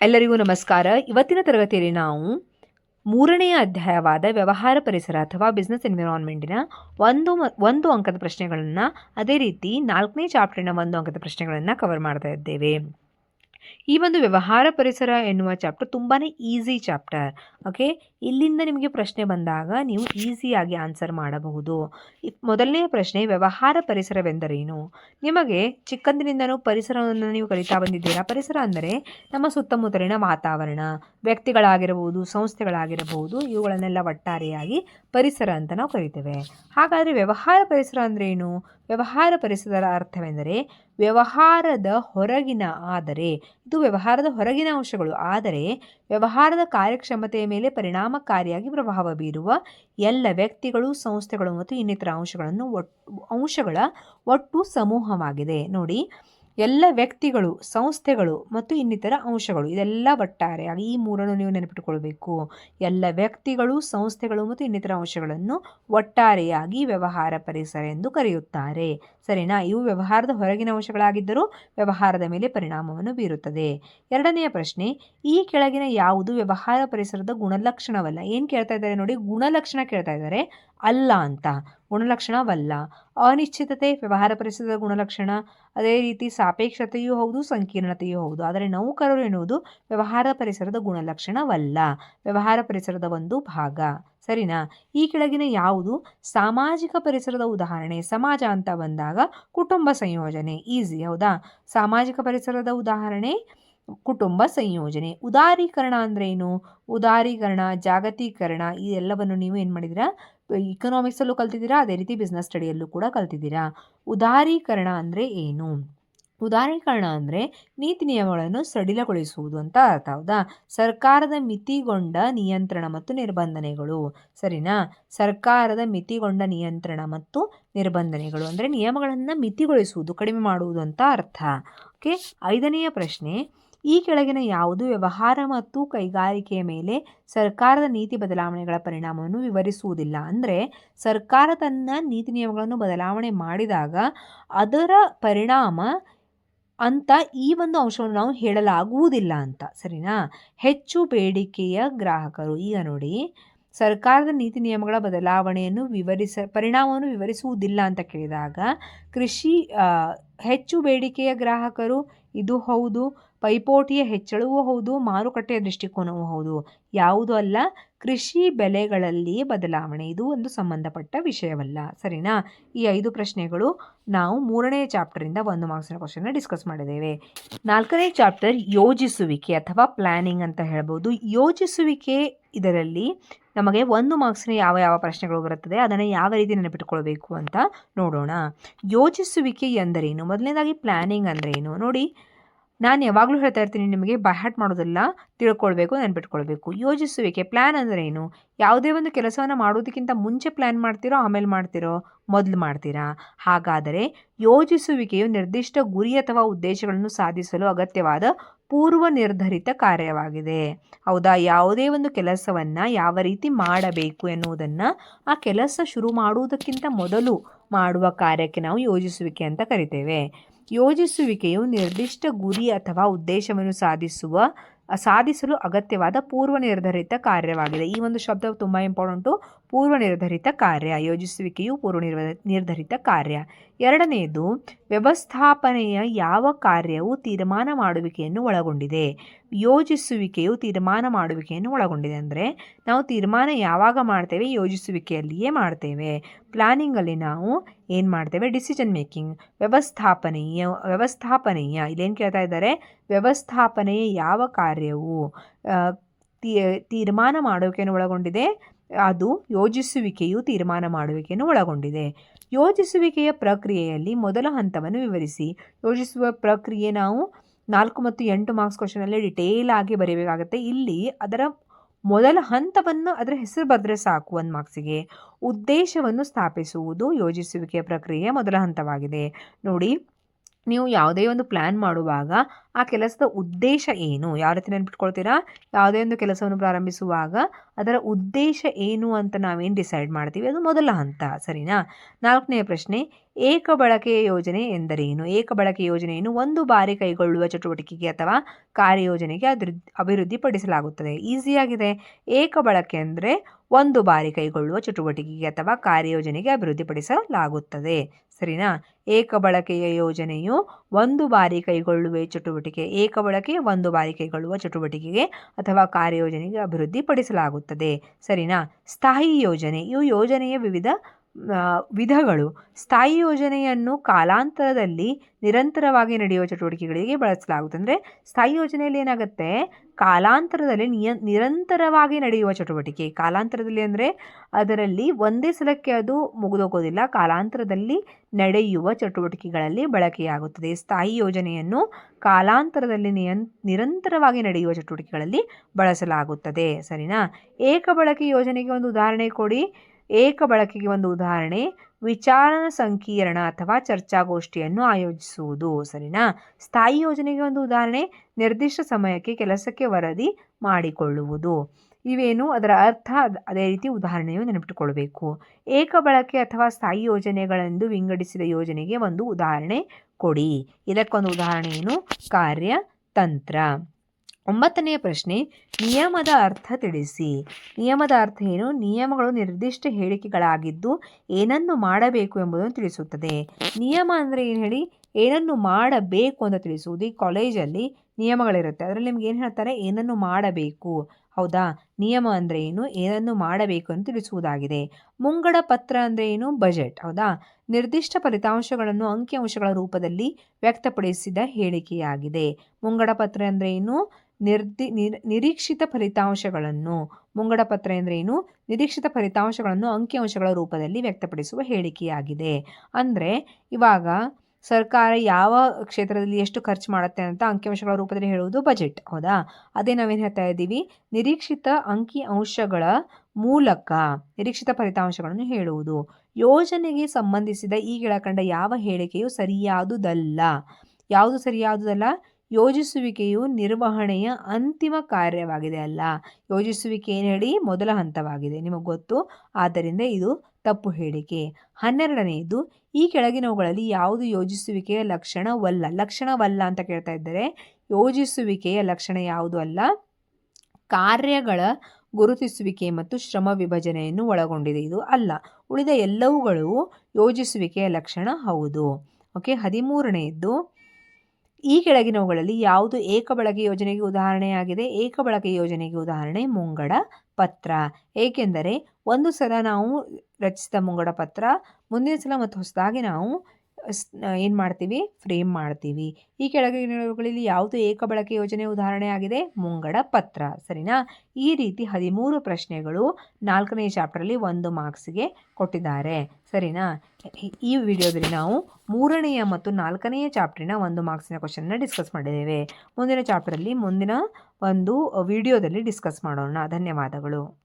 ಎಲ್ಲರಿಗೂ ನಮಸ್ಕಾರ. ಇವತ್ತಿನ ತರಗತಿಯಲ್ಲಿ ನಾವು ಮೂರನೆಯ ಅಧ್ಯಾಯವಾದ ವ್ಯವಹಾರ ಪರಿಸರ ಅಥವಾ ಬಿಸ್ನೆಸ್ ಎನ್ವಿರಾನ್ಮೆಂಟಿನ ಒಂದು ಒಂದು ಅಂಕದ ಪ್ರಶ್ನೆಗಳನ್ನು ಅದೇ ರೀತಿ ನಾಲ್ಕನೇ ಚಾಪ್ಟರ್ನ ಒಂದು ಅಂಕದ ಪ್ರಶ್ನೆಗಳನ್ನು ಕವರ್ ಮಾಡ್ತಾ ಇದ್ದೇವೆ. ಈ ಒಂದು ವ್ಯವಹಾರ ಪರಿಸರ ಎನ್ನುವ ಚಾಪ್ಟರ್ ತುಂಬಾ ಈಸಿ ಚಾಪ್ಟರ್ ಓಕೆ ಇಲ್ಲಿಂದ ನಿಮಗೆ ಪ್ರಶ್ನೆ ಬಂದಾಗ ನೀವು ಈಸಿಯಾಗಿ ಆನ್ಸರ್ ಮಾಡಬಹುದು. ಮೊದಲನೇ ಪ್ರಶ್ನೆ, ವ್ಯವಹಾರ ಪರಿಸರವೆಂದರೇನು? ನಿಮಗೆ ಚಿಕ್ಕಂದಿನಿಂದನೂ ಪರಿಸರವನ್ನು ನೀವು ಕಲಿತಾ ಬಂದಿದ್ದೀರಾ? ಪರಿಸರ ಅಂದರೆ ನಮ್ಮ ಸುತ್ತಮುತ್ತಲಿನ ವಾತಾವರಣ, ವ್ಯಕ್ತಿಗಳಾಗಿರಬಹುದು, ಸಂಸ್ಥೆಗಳಾಗಿರಬಹುದು, ಇವುಗಳನ್ನೆಲ್ಲ ಒಟ್ಟಾರೆಯಾಗಿ ಪರಿಸರ ಅಂತ ನಾವು ಕರಿತೇವೆ. ಹಾಗಾದರೆ ವ್ಯವಹಾರ ಪರಿಸರ ಅಂದರೆ ಏನು ವ್ಯವಹಾರ ಪರಿಸರದ ಅರ್ಥವೆಂದರೆ ವ್ಯವಹಾರದ ಹೊರಗಿನ ಆದರೆ, ಇದು ವ್ಯವಹಾರದ ಹೊರಗಿನ ಅಂಶಗಳು. ಆದರೆ, ವ್ಯವಹಾರದ ಕಾರ್ಯಕ್ಷಮತೆಯ ಮೇಲೆ ಪರಿಣಾಮಕಾರಿಯಾಗಿ ಪ್ರಭಾವ ಬೀರುವ ಎಲ್ಲ ವ್ಯಕ್ತಿಗಳು, ಸಂಸ್ಥೆಗಳು ಮತ್ತು ಇನ್ನಿತರ ಅಂಶಗಳನ್ನು ಅಂಶಗಳ ಒಟ್ಟು ಸಮೂಹವಾಗಿದೆ. ನೋಡಿ, ಎಲ್ಲ ವ್ಯಕ್ತಿಗಳು, ಸಂಸ್ಥೆಗಳು ಮತ್ತು ಇನ್ನಿತರ ಅಂಶಗಳು, ಇದೆಲ್ಲ ಒಟ್ಟಾರೆಯಾಗಿ ಈ ಮೂರನ್ನು ನೀವು ನೆನಪಿಟ್ಟುಕೊಳ್ಬೇಕು. ಎಲ್ಲ ವ್ಯಕ್ತಿಗಳು, ಸಂಸ್ಥೆಗಳು ಮತ್ತು ಇನ್ನಿತರ ಅಂಶಗಳನ್ನು ಒಟ್ಟಾರೆಯಾಗಿ ವ್ಯವಹಾರ ಪರಿಸರ ಎಂದು ಕರೆಯುತ್ತಾರೆ. ಸರಿನಾ? ಇವು ವ್ಯವಹಾರದ ಹೊರಗಿನ ಅಂಶಗಳಾಗಿದ್ದರೂ ವ್ಯವಹಾರದ ಮೇಲೆ ಪರಿಣಾಮವನ್ನು ಬೀರುತ್ತದೆ. ಎರಡನೆಯ ಪ್ರಶ್ನೆ, ಈ ಕೆಳಗಿನ ಯಾವುದು ವ್ಯವಹಾರ ಪರಿಸರದ ಗುಣಲಕ್ಷಣವಲ್ಲ? ಏನು ಕೇಳ್ತಾ ಇದ್ದಾರೆ ನೋಡಿ, ಗುಣಲಕ್ಷಣ ಕೇಳ್ತಾ ಇದ್ದಾರೆ. ಅಲ್ಲ ಅಂತ. ಗುಣಲಕ್ಷಣವಲ್ಲ. ಅನಿಶ್ಚಿತತೆ ವ್ಯವಹಾರ ಪರಿಸರದ ಗುಣಲಕ್ಷಣ. ಅದೇ ರೀತಿ ಸಾಪೇಕ್ಷತೆಯೂ ಹೌದು, ಸಂಕೀರ್ಣತೆಯೂ ಹೌದು. ಆದರೆ ನೌಕರರು ಎನ್ನುವುದು ವ್ಯವಹಾರ ಪರಿಸರದ ಗುಣಲಕ್ಷಣವಲ್ಲ. ವ್ಯವಹಾರ ಪರಿಸರದ ಒಂದು ಭಾಗ. ಸರಿನಾ? ಈ ಕೆಳಗಿನ ಯಾವುದು? ಸಾಮಾಜಿಕ ಪರಿಸರದ ಉದಾಹರಣೆ. ಸಮಾಜ ಅಂತ ಬಂದಾಗ ಕುಟುಂಬ ಸಂಯೋಜನೆ. ಈಸಿ, ಹೌದಾ? ಸಾಮಾಜಿಕ ಪರಿಸರದ ಉದಾಹರಣೆ, ಕುಟುಂಬ ಸಂಯೋಜನೆ. ಉದಾರೀಕರಣ ಅಂದ್ರೆ ಏನು? ಉದಾರೀಕರಣ, ಜಾಗತೀಕರಣ, ಈ ಎಲ್ಲವನ್ನು ನೀವು ಏನು ಮಾಡಿದ್ದೀರಾ? ಇಕನಾಮಿಕ್ಸಲ್ಲೂ ಕಲ್ತಿದ್ದೀರಾ? ಅದೇ ರೀತಿ ಬಿಸ್ನೆಸ್ ಸ್ಟಡಿಯಲ್ಲೂ ಕೂಡ ಕಲ್ತಿದ್ದೀರಾ? ಉದಾರೀಕರಣ ಅಂದರೆ ಏನು? ಉದಾರೀಕರಣ ಅಂದರೆ ನೀತಿ ನಿಯಮಗಳನ್ನು ಸಡಿಲಗೊಳಿಸುವುದು ಅಂತ ಅರ್ಥ, ಹೌದಾ? ಸರ್ಕಾರದ ಮಿತಿಗೊಂಡ ನಿಯಂತ್ರಣ ಮತ್ತು ನಿರ್ಬಂಧನೆಗಳು, ಸರಿನಾ? ಸರ್ಕಾರದ ಮಿತಿಗೊಂಡ ನಿಯಂತ್ರಣ ಮತ್ತು ನಿರ್ಬಂಧನೆಗಳು ಅಂದರೆ ನಿಯಮಗಳನ್ನು ಮಿತಿಗೊಳಿಸುವುದು, ಕಡಿಮೆ ಮಾಡುವುದು ಅಂತ ಅರ್ಥ. ಓಕೆ, ಐದನೆಯ ಪ್ರಶ್ನೆ, ಈ ಕೆಳಗಿನ ಯಾವುದು ವ್ಯವಹಾರ ಮತ್ತು ಕೈಗಾರಿಕೆಯ ಮೇಲೆ ಸರ್ಕಾರದ ನೀತಿ ಬದಲಾವಣೆಗಳ ಪರಿಣಾಮವನ್ನು ವಿವರಿಸುವುದಿಲ್ಲ? ಅಂದರೆ ಸರ್ಕಾರ ತನ್ನ ನೀತಿ ನಿಯಮಗಳನ್ನು ಬದಲಾವಣೆ ಮಾಡಿದಾಗ ಅದರ ಪರಿಣಾಮ ಅಂತ ಈ ಒಂದು ಅಂಶವನ್ನು ನಾವು ಹೇಳಲಾಗುವುದಿಲ್ಲ ಅಂತ. ಸರಿನಾ? ಹೆಚ್ಚು ಬೇಡಿಕೆಯ ಗ್ರಾಹಕರು. ಈಗ ನೋಡಿ, ಸರ್ಕಾರದ ನೀತಿ ನಿಯಮಗಳ ಬದಲಾವಣೆಯನ್ನು ವಿವರಿಸ, ಪರಿಣಾಮವನ್ನು ವಿವರಿಸುವುದಿಲ್ಲ ಅಂತ ಕೇಳಿದಾಗ, ಕೃಷಿ ಹೆಚ್ಚು ಬೇಡಿಕೆಯ ಗ್ರಾಹಕರು ಇದು ಹೌದು, ಪೈಪೋಟಿಯ ಹೆಚ್ಚಳವೂ ಹೌದು, ಮಾರುಕಟ್ಟೆಯ ದೃಷ್ಟಿಕೋನವೂ ಹೌದು. ಯಾವುದು ಅಲ್ಲ ಕೃಷಿ ಬೆಲೆಗಳಲ್ಲಿ ಬದಲಾವಣೆ. ಇದು ಒಂದು ಸಂಬಂಧಪಟ್ಟ ವಿಷಯವಲ್ಲ. ಸರಿನಾ? ಈ ಐದು ಪ್ರಶ್ನೆಗಳು ನಾವು ಮೂರನೇ ಚಾಪ್ಟರಿಂದ ಒಂದು ಮಾರ್ಕ್ಸಿನ ಕ್ವಶನ್ನ ಡಿಸ್ಕಸ್ ಮಾಡಿದ್ದೇವೆ. ನಾಲ್ಕನೇ ಚಾಪ್ಟರ್ ಯೋಜಿಸುವಿಕೆ ಅಥವಾ ಪ್ಲ್ಯಾನಿಂಗ್ ಅಂತ ಹೇಳ್ಬೋದು. ಯೋಜಿಸುವಿಕೆ ಇದರಲ್ಲಿ ನಮಗೆ ಒಂದು ಮಾರ್ಕ್ಸಿನ ಯಾವ ಯಾವ ಪ್ರಶ್ನೆಗಳು ಬರುತ್ತದೆ, ಅದನ್ನು ಯಾವ ರೀತಿ ನೆನಪಿಟ್ಕೊಳ್ಬೇಕು ಅಂತ ನೋಡೋಣ. ಯೋಜಿಸುವಿಕೆ ಎಂದರೇನು? ಮೊದಲನೇದಾಗಿ ಪ್ಲ್ಯಾನಿಂಗ್ ಏನು ನೋಡಿ ನಾನು ಯಾವಾಗಲೂ ಹೇಳ್ತಾ ಇರ್ತೀನಿ ನಿಮಗೆ ಬೈಹಾಟ್ ಮಾಡೋದೆಲ್ಲ, ತಿಳ್ಕೊಳ್ಬೇಕು, ನೆನ್ಪಿಟ್ಕೊಳ್ಬೇಕು. ಯೋಜಿಸುವಿಕೆ ಪ್ಲ್ಯಾನ್ ಅಂದರೆ ಏನು? ಯಾವುದೇ ಒಂದು ಕೆಲಸವನ್ನು ಮಾಡೋದಕ್ಕಿಂತ ಮುಂಚೆ ಪ್ಲ್ಯಾನ್ ಮಾಡ್ತೀರೋ, ಆಮೇಲೆ ಮಾಡ್ತೀರೋ, ಮೊದಲು ಮಾಡ್ತೀರಾ? ಹಾಗಾದರೆ ಯೋಜಿಸುವಿಕೆಯು ನಿರ್ದಿಷ್ಟ ಗುರಿ ಅಥವಾ ಉದ್ದೇಶಗಳನ್ನು ಸಾಧಿಸಲು ಅಗತ್ಯವಾದ ಪೂರ್ವ ನಿರ್ಧರಿತ ಕಾರ್ಯವಾಗಿದೆ. ಹೌದಾ? ಯಾವುದೇ ಒಂದು ಕೆಲಸವನ್ನು ಯಾವ ರೀತಿ ಮಾಡಬೇಕು ಎನ್ನುವುದನ್ನು ಆ ಕೆಲಸ ಶುರು ಮಾಡುವುದಕ್ಕಿಂತ ಮೊದಲು ಮಾಡುವ ಕಾರ್ಯಕ್ಕೆ ನಾವು ಯೋಜಿಸುವಿಕೆ ಅಂತ ಕರಿತೇವೆ. ಯೋಜಿಸುವಿಕೆಯು ನಿರ್ದಿಷ್ಟ ಗುರಿ ಅಥವಾ ಉದ್ದೇಶವನ್ನು ಸಾಧಿಸುವ, ಸಾಧಿಸಲು ಅಗತ್ಯವಾದ ಪೂರ್ವ ನಿರ್ಧರಿತ ಕಾರ್ಯವಾಗಿದೆ. ಈ ಒಂದು ಶಬ್ದವು ತುಂಬ ಇಂಪಾರ್ಟೆಂಟು ಪೂರ್ವ ನಿರ್ಧರಿತ ಕಾರ್ಯ, ಯೋಜಿಸುವಿಕೆಯು ಪೂರ್ವ ನಿರ್ವ ನಿರ್ಧರಿತ ಕಾರ್ಯ. ಎರಡನೆಯದು, ವ್ಯವಸ್ಥಾಪನೆಯ ಯಾವ ಕಾರ್ಯವು ತೀರ್ಮಾನ ಮಾಡುವಿಕೆಯನ್ನು ಒಳಗೊಂಡಿದೆ? ಯೋಜಿಸುವಿಕೆಯು ತೀರ್ಮಾನ ಮಾಡುವಿಕೆಯನ್ನು ಒಳಗೊಂಡಿದೆ ಅಂದರೆ ನಾವು ತೀರ್ಮಾನ ಯಾವಾಗ ಮಾಡ್ತೇವೆ? ಯೋಜಿಸುವಿಕೆಯಲ್ಲಿಯೇ ಮಾಡ್ತೇವೆ. ಪ್ಲಾನಿಂಗಲ್ಲಿ ನಾವು ಏನು ಮಾಡ್ತೇವೆ? Decision making. ವ್ಯವಸ್ಥಾಪನೆಯ ವ್ಯವಸ್ಥಾಪನೆಯ, ಇಲ್ಲೇನು ಕೇಳ್ತಾ ಇದ್ದಾರೆ? ವ್ಯವಸ್ಥಾಪನೆಯ ಯಾವ ಕಾರ್ಯವು ತೀರ್ಮಾನ ಮಾಡುವಿಕೆಯನ್ನು ಒಳಗೊಂಡಿದೆ? ಅದು ಯೋಜಿಸುವಿಕೆಯು ತೀರ್ಮಾನ ಮಾಡುವಿಕೆಯನ್ನು ಒಳಗೊಂಡಿದೆ. ಯೋಜಿಸುವಿಕೆಯ ಪ್ರಕ್ರಿಯೆಯಲ್ಲಿ ಮೊದಲ ಹಂತವನ್ನು ವಿವರಿಸಿ. ಯೋಜಿಸುವ ಪ್ರಕ್ರಿಯೆ ನಾವು ನಾಲ್ಕು ಮತ್ತು ಎಂಟು ಮಾರ್ಕ್ಸ್ ಕ್ವಶನಲ್ಲಿ ಡಿಟೇಲ್ ಆಗಿ ಬರೀಬೇಕಾಗತ್ತೆ. ಇಲ್ಲಿ ಅದರ ಮೊದಲ ಹಂತವನ್ನು ಅದರ ಹೆಸರು ಬರೆದ್ರೆ ಸಾಕು ಒಂದು ಮಾರ್ಕ್ಸಿಗೆ. ಉದ್ದೇಶವನ್ನು ಸ್ಥಾಪಿಸುವುದು ಯೋಜಿಸುವಿಕೆಯ ಪ್ರಕ್ರಿಯೆಯ ಮೊದಲ ಹಂತವಾಗಿದೆ. ನೋಡಿ ನೀವು ಯಾವುದೇ ಒಂದು ಪ್ಲ್ಯಾನ್ ಮಾಡುವಾಗ ಆ ಕೆಲಸದ ಉದ್ದೇಶ ಏನು? ಯಾವ ರೀತಿ ನೆನ್ಪಿಟ್ಕೊಳ್ತೀರಾ? ಯಾವುದೇ ಒಂದು ಕೆಲಸವನ್ನು ಪ್ರಾರಂಭಿಸುವಾಗ ಅದರ ಉದ್ದೇಶ ಏನು ಅಂತ ನಾವೇನು ಡಿಸೈಡ್ ಮಾಡ್ತೀವಿ? ಅದು ಮೊದಲ ಹಂತ, ಸರಿನಾ? ನಾಲ್ಕನೆಯ ಪ್ರಶ್ನೆ, ಏಕ ಬಳಕೆಯ ಯೋಜನೆ ಎಂದರೇನು? ಏಕ ಬಳಕೆ ಯೋಜನೆಯನ್ನು ಒಂದು ಬಾರಿ ಕೈಗೊಳ್ಳುವ ಚಟುವಟಿಕೆಗೆ ಅಥವಾ ಕಾರ್ಯಯೋಜನೆಗೆ ಅಭಿವೃದ್ಧಿ, ಅಭಿವೃದ್ಧಿಪಡಿಸಲಾಗುತ್ತದೆ. ಈಸಿಯಾಗಿದೆ ಏಕ ಬಳಕೆ ಅಂದರೆ ಒಂದು ಬಾರಿ ಕೈಗೊಳ್ಳುವ ಚಟುವಟಿಕೆಗೆ ಅಥವಾ ಕಾರ್ಯಯೋಜನೆಗೆ ಅಭಿವೃದ್ಧಿಪಡಿಸಲಾಗುತ್ತದೆ. ಸರಿನಾ? ಏಕ ಬಳಕೆಯ ಯೋಜನೆಯು ಒಂದು ಬಾರಿ ಕೈಗೊಳ್ಳುವ ಚಟುವಟಿಕೆ ಏಕ ಬಳಕೆ ಒಂದು ಬಾರಿ ಕೈಗೊಳ್ಳುವ ಚಟುವಟಿಕೆಗೆ ಅಥವಾ ಕಾರ್ಯಯೋಜನೆಗೆ ಅಭಿವೃದ್ಧಿಪಡಿಸಲಾಗುತ್ತದೆ. ಸರಿನಾ? ಸ್ಥಾಯಿ ಯೋಜನೆ, ಇವು ಯೋಜನೆಯ ವಿವಿಧ ವಿಧಗಳು ಸ್ಥಾಯಿ ಯೋಜನೆಯನ್ನು ಕಾಲಾಂತರದಲ್ಲಿ ನಿರಂತರವಾಗಿ ನಡೆಯುವ ಚಟುವಟಿಕೆಗಳಿಗೆ ಬಳಸಲಾಗುತ್ತೆ ಅಂದರೆ ಸ್ಥಾಯಿ ಯೋಜನೆಯಲ್ಲಿ ಏನಾಗುತ್ತೆ? ಕಾಲಾಂತರದಲ್ಲಿ ನಿಯ, ನಿರಂತರವಾಗಿ ನಡೆಯುವ ಚಟುವಟಿಕೆ. ಕಾಲಾಂತರದಲ್ಲಿ ಅಂದರೆ ಅದರಲ್ಲಿ ಒಂದೇ ಸಲಕ್ಕೆ ಅದು ಮುಗಿದೋಗೋದಿಲ್ಲ. ಕಾಲಾಂತರದಲ್ಲಿ ನಡೆಯುವ ಚಟುವಟಿಕೆಗಳಲ್ಲಿ ಬಳಕೆಯಾಗುತ್ತದೆ. ಸ್ಥಾಯಿ ಯೋಜನೆಯನ್ನು ಕಾಲಾಂತರದಲ್ಲಿ ನಿಯನ್ ನಿರಂತರವಾಗಿ ನಡೆಯುವ ಚಟುವಟಿಕೆಗಳಲ್ಲಿ ಬಳಸಲಾಗುತ್ತದೆ. ಸರಿನಾ? ಏಕ ಯೋಜನೆಗೆ ಒಂದು ಉದಾಹರಣೆ ಕೊಡಿ. ಏಕ ಬಳಕೆಗೆ ಒಂದು ಉದಾಹರಣೆ ವಿಚಾರ ಸಂಕೀರ್ಣ ಅಥವಾ ಚರ್ಚಾಗೋಷ್ಠಿಯನ್ನು ಆಯೋಜಿಸುವುದು, ಸರಿನಾ? ಸ್ಥಾಯಿ ಯೋಜನೆಗೆ ಒಂದು ಉದಾಹರಣೆ, ನಿರ್ದಿಷ್ಟ ಸಮಯಕ್ಕೆ ಕೆಲಸಕ್ಕೆ ವರದಿ ಮಾಡಿಕೊಳ್ಳುವುದು. ಇವೇನು? ಅದರ ಅರ್ಥ ಅದೇ ರೀತಿ ಉದಾಹರಣೆಯು ನೆನಪಿಟ್ಟುಕೊಳ್ಬೇಕು. ಏಕ ಬಳಕೆ ಅಥವಾ ಸ್ಥಾಯಿ ಯೋಜನೆಗಳೆಂದು ವಿಂಗಡಿಸಿದ ಯೋಜನೆಗೆ ಒಂದು ಉದಾಹರಣೆ ಕೊಡಿ. ಇದಕ್ಕೊಂದು ಉದಾಹರಣೆ ಏನು? ಕಾರ್ಯತಂತ್ರ. ಒಂಬತ್ತನೆಯ ಪ್ರಶ್ನೆ, ನಿಯಮದ ಅರ್ಥ ತಿಳಿಸಿ. ನಿಯಮದ ಅರ್ಥ ಏನು? ನಿಯಮಗಳು ನಿರ್ದಿಷ್ಟ ಹೇಳಿಕೆಗಳಾಗಿದ್ದು ಏನನ್ನು ಮಾಡಬೇಕು ಎಂಬುದನ್ನು ತಿಳಿಸುತ್ತದೆ. ನಿಯಮ ಅಂದರೆ ಏನು ಹೇಳಿ? ಏನನ್ನು ಮಾಡಬೇಕು ಅಂತ ತಿಳಿಸುವುದು. ಈ ಕಾಲೇಜಲ್ಲಿ ನಿಯಮಗಳಿರುತ್ತೆ. ಅದರಲ್ಲಿ ನಿಮ್ಗೆ ಏನು ಹೇಳ್ತಾರೆ? ಏನನ್ನು ಮಾಡಬೇಕು. ಹೌದಾ? ನಿಯಮ ಅಂದರೆ ಏನು? ಏನನ್ನು ಮಾಡಬೇಕು ಅಂತ ತಿಳಿಸುವುದಾಗಿದೆ. ಮುಂಗಡ ಪತ್ರ ಅಂದರೆ ಏನು? ಬಜೆಟ್ ಹೌದಾ? ನಿರ್ದಿಷ್ಟ ಫಲಿತಾಂಶಗಳನ್ನು ಅಂಕಿಅಂಶಗಳ ರೂಪದಲ್ಲಿ ವ್ಯಕ್ತಪಡಿಸಿದ ಹೇಳಿಕೆಯಾಗಿದೆ. ಮುಂಗಡ ಪತ್ರ ಅಂದರೆ ಏನು? ನಿರ್ದಿ ನಿರ್ ನಿರೀಕ್ಷಿತ ಫಲಿತಾಂಶಗಳನ್ನು ಮುಂಗಡ ಪತ್ರ ಅಂದರೆ ಏನು? ನಿರೀಕ್ಷಿತ ಫಲಿತಾಂಶಗಳನ್ನು ಅಂಕಿಅಂಶಗಳ ರೂಪದಲ್ಲಿ ವ್ಯಕ್ತಪಡಿಸುವ ಹೇಳಿಕೆಯಾಗಿದೆ. ಅಂದರೆ ಇವಾಗ ಸರ್ಕಾರ ಯಾವ ಕ್ಷೇತ್ರದಲ್ಲಿ ಎಷ್ಟು ಖರ್ಚು ಮಾಡುತ್ತೆ ಅಂತ ಅಂಕಿಅಂಶಗಳ ರೂಪದಲ್ಲಿ ಹೇಳುವುದು ಬಜೆಟ್, ಹೌದಾ? ಅದೇ ನಾವೇನು ಹೇಳ್ತಾ ಇದ್ದೀವಿ? ನಿರೀಕ್ಷಿತ ಅಂಕಿ ಅಂಶಗಳ ಮೂಲಕ ನಿರೀಕ್ಷಿತ ಫಲಿತಾಂಶಗಳನ್ನು ಹೇಳುವುದು. ಯೋಜನೆಗೆ ಸಂಬಂಧಿಸಿದ ಈ ಕೆಳಕಂಡ ಯಾವ ಹೇಳಿಕೆಯು ಸರಿಯಾದುದಲ್ಲ? ಯಾವುದು ಸರಿಯಾದುದಲ್ಲ? ಯೋಜಿಸುವಿಕೆಯು ನಿರ್ವಹಣೆಯ ಅಂತಿಮ ಕಾರ್ಯವಾಗಿದೆ ಅಲ್ಲ. ಯೋಜಿಸುವಿಕೆ ಏನು ಹೇಳಿ? ಮೊದಲ ಹಂತವಾಗಿದೆ. ನಿಮಗೆ ಗೊತ್ತು? ಆದ್ದರಿಂದ ಇದು ತಪ್ಪು ಹೇಳಿಕೆ. ಹನ್ನೆರಡನೆಯದು ಈ ಕೆಳಗಿನವುಗಳಲ್ಲಿ ಯಾವುದು ಯೋಜಿಸುವಿಕೆಯ ಲಕ್ಷಣವಲ್ಲ? ಲಕ್ಷಣವಲ್ಲ ಅಂತ ಕೇಳ್ತಾ ಇದ್ದರೆ, ಯೋಜಿಸುವಿಕೆಯ ಲಕ್ಷಣ ಯಾವುದು ಅಲ್ಲ? ಕಾರ್ಯಗಳ ಗುರುತಿಸುವಿಕೆ ಮತ್ತು ಶ್ರಮ ವಿಭಜನೆಯನ್ನು ಒಳಗೊಂಡಿದೆ. ಇದು ಅಲ್ಲ. ಉಳಿದ ಎಲ್ಲವುಗಳು ಯೋಜಿಸುವಿಕೆಯ ಲಕ್ಷಣ ಹೌದು. ಓಕೆ? ಹದಿಮೂರನೆಯದ್ದು ಈ ಕೆಳಗಿನವುಗಳಲ್ಲಿ ಯಾವುದು ಏಕಬಳಕೆ ಯೋಜನೆಗೆ ಉದಾಹರಣೆಯಾಗಿದೆ? ಏಕಬಳಕೆ ಯೋಜನೆಗೆ ಉದಾಹರಣೆ ಮುಂಗಡ ಪತ್ರ. ಏಕೆಂದರೆ, ಒಂದು ಸಲ ನಾವು ರಚಿಸಿದ ಮುಂಗಡ ಪತ್ರ, ಮುಂದಿನ ಸಲ ಮತ್ತು ಹೊಸದಾಗಿ ನಾವು ಏನು ಮಾಡ್ತೀವಿ? ಫ್ರೇಮ್ ಮಾಡ್ತೀವಿ. ಈ ಕೆಳಗಿನವುಗಳಲ್ಲಿ ಯಾವುದು ಏಕ ಬಳಕೆ ಯೋಜನೆ ಉದಾಹರಣೆಯಾಗಿದೆ ಮುಂಗಡ ಪತ್ರ. ಸರಿನಾ? ಈ ರೀತಿ ಹದಿಮೂರು ಪ್ರಶ್ನೆಗಳು ನಾಲ್ಕನೇ ಚಾಪ್ಟರಲ್ಲಿ ಒಂದು ಮಾರ್ಕ್ಸ್ಗೆ ಕೊಟ್ಟಿದ್ದಾರೆ. ಸರಿನಾ? ಈ ವಿಡಿಯೋದಲ್ಲಿ ನಾವು ಮೂರನೆಯ ಮತ್ತು ನಾಲ್ಕನೆಯ ಚಾಪ್ಟರಿನ ಒಂದು ಮಾರ್ಕ್ಸಿನ ಕ್ವಶನ್ನ ಡಿಸ್ಕಸ್ ಮಾಡಿದ್ದೇವೆ. ಮುಂದಿನ ಚಾಪ್ಟರಲ್ಲಿ ಮುಂದಿನ ಒಂದು ವಿಡಿಯೋದಲ್ಲಿ ಡಿಸ್ಕಸ್ ಮಾಡೋಣ. ಧನ್ಯವಾದಗಳು.